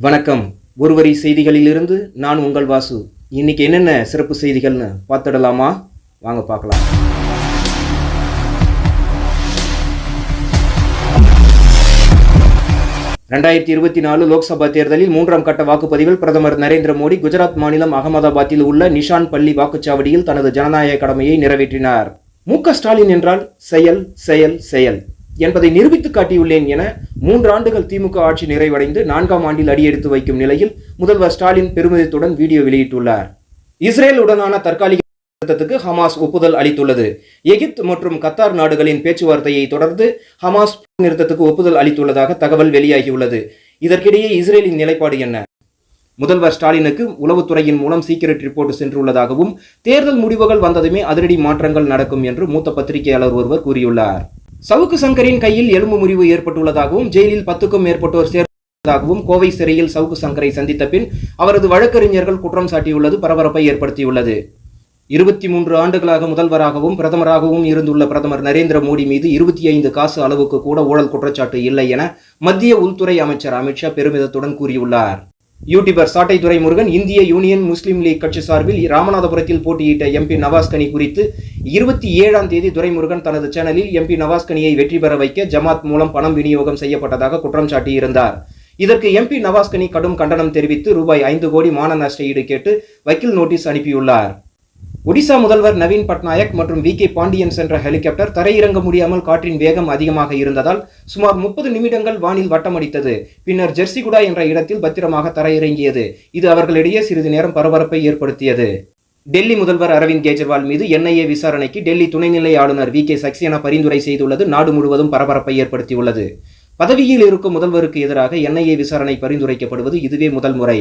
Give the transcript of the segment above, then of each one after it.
வணக்கம். ஒருவரி செய்திகளிலிருந்து நான் உங்கள் வாசு. இன்னைக்கு என்னென்ன சிறப்பு செய்திகள்னு பார்த்துடலாமா? வாங்க பார்க்கலாம். ரெண்டாயிரத்தி இருபத்தி நாலு லோக்சபா தேர்தலில் மூன்றாம் கட்ட வாக்குப்பதிவில் பிரதமர் நரேந்திர மோடி குஜராத் மாநிலம் அகமதாபாத்தில் உள்ள நிஷான் பள்ளி வாக்குச்சாவடியில் தனது ஜனநாயக கடமையை நிறைவேற்றினார். மு ஸ்டாலின் என்றால் செயல் செயல் செயல். என்பதை நிரூபித்து காட்டியுள்ளேன் என மூன்று ஆண்டுகள் திமுக ஆட்சி நிறைவடைந்து நான்காம் ஆண்டில் அடியெடுத்து வைக்கும் நிலையில் முதல்வர் ஸ்டாலின் பெருமிதத்துடன் வீடியோ வெளியிட்டுள்ளார். இஸ்ரேல் உடனான தற்காலிக நிறுத்தத்துக்கு ஹமாஸ் ஒப்புதல் அளித்துள்ளது. எகிப்து மற்றும் கத்தார் நாடுகளின் பேச்சுவார்த்தையை தொடர்ந்து ஹமாஸ் நிறுத்தத்துக்கு ஒப்புதல் அளித்துள்ளதாக தகவல் வெளியாகியுள்ளது. இதற்கிடையே இஸ்ரேலின் நிலைப்பாடு என்ன? முதல்வர் ஸ்டாலினுக்கு உளவுத்துறையின் மூலம் சீக்கிரட் ரிப்போர்ட் சென்றுள்ளதாகவும் தேர்தல் முடிவுகள் வந்ததுமே அதிரடி மாற்றங்கள் நடக்கும் என்று மூத்த பத்திரிகையாளர் ஒருவர் கூறியுள்ளார். சவுக்கு சங்கரின் கையில் எலும்பு முறிவு ஏற்பட்டுள்ளதாகவும் ஜெயிலில் பத்துக்கும் மேற்பட்டோர் சேர்ந்ததாகவும் கோவை சிறையில் சவுக்கு சங்கரை சந்தித்த பின் அவரது வழக்கறிஞர்கள் குற்றம் சாட்டியுள்ளது பரபரப்பை ஏற்படுத்தியுள்ளது. இருபத்தி மூன்று ஆண்டுகளாக முதல்வராகவும் பிரதமராகவும் இருந்துள்ள பிரதமர் நரேந்திர மோடி மீது இருபத்தி ஐந்து காசு அளவுக்கு கூட ஊழல் குற்றச்சாட்டு இல்லை என மத்திய உள்துறை அமைச்சர் அமித்ஷா பெருமிதத்துடன் கூறியுள்ளார். யூடியூபர் சாட்டை துரைமுருகன் இந்திய யூனியன் முஸ்லீம் லீக் கட்சி சார்பில் ராமநாதபுரத்தில் போட்டியிட்ட எம்பி நவாஸ்கனி குறித்து இருபத்தி ஏழாம் தேதி துரைமுருகன் தனது சேனலில் எம்பி நவாஸ்கனியை வெற்றி பெற வைக்க ஜமாத் மூலம் பணம் விநியோகம் செய்யப்பட்டதாக குற்றம் சாட்டியிருந்தார். இதற்கு எம்பி நவாஸ்கனி கடும் கண்டனம் தெரிவித்து ரூபாய் ஐந்து கோடி மான நஷ்ட ஈடு கேட்டு வக்கீல் நோட்டீஸ் அனுப்பியுள்ளார். ஒடிசா முதல்வர் நவீன் பட்நாயக் மற்றும் வி கே பாண்டியன் சென்ற ஹெலிகாப்டர் தரையிறங்க முடியாமல் காற்றின் வேகம் அதிகமாக இருந்ததால் சுமார் முப்பது நிமிடங்கள் வானில் வட்டமடித்தது. பின்னர் ஜெர்சிகுடா என்ற இடத்தில் பத்திரமாக தரையிறங்கியது. இது அவர்களிடையே சிறிது நேரம் பரபரப்பை ஏற்படுத்தியது. டெல்லி முதல்வர் அரவிந்த் கெஜ்ரிவால் மீது என்ஐஏ விசாரணைக்கு டெல்லி துணைநிலை ஆளுநர் வி கே சக்சேனா பரிந்துரை செய்துள்ளது. நாடு முழுவதும் பரபரப்பை ஏற்படுத்தியுள்ளது. பதவியில் இருக்கும் முதல்வருக்கு எதிராக என்ஐஏ விசாரணை பரிந்துரைக்கப்படுவது இதுவே முதல் முறை.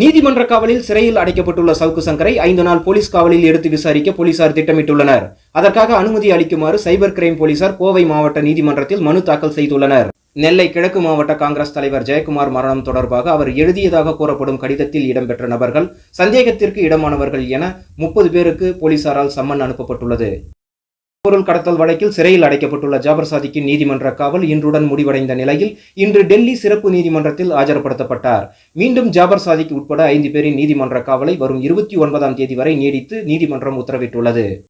நீதிமன்ற காவலில் சிறையில் அடைக்கப்பட்டுள்ள சவுக்கு சங்கரை ஐந்து நாள் போலீஸ் காவலில் எடுத்து விசாரிக்க போலீசார் திட்டமிட்டுள்ளனர். அதற்காக அனுமதி அளிக்குமாறு சைபர் கிரைம் போலீசார் கோவை மாவட்ட நீதிமன்றத்தில் மனு தாக்கல் செய்துள்ளனர். நெல்லை கிழக்கு மாவட்ட காங்கிரஸ் தலைவர் ஜெயக்குமார் மரணம் தொடர்பாக அவர் எழுதியதாக கூறப்படும் கடிதத்தில் இடம்பெற்ற நபர்கள் சந்தேகத்திற்கு இடமானவர்கள் என முப்பது பேருக்கு போலீசாரால் சம்மன் அனுப்பப்பட்டுள்ளது. பொருள் கடத்தல் வழக்கில் சிறையில் அடைக்கப்பட்டுள்ள ஜாபர் சாதிக்கின் நீதிமன்ற காவல் இன்றுடன் முடிவடைந்த நிலையில் இன்று டெல்லி சிறப்பு நீதிமன்றத்தில் ஆஜர்படுத்தப்பட்டார். மீண்டும் ஜாபர் சாதிக் உட்பட ஐந்து பேரின் நீதிமன்ற காவலை வரும் இருபத்தி ஒன்பதாம் தேதி வரை நீடித்து நீதிமன்றம் உத்தரவிட்டுள்ளது.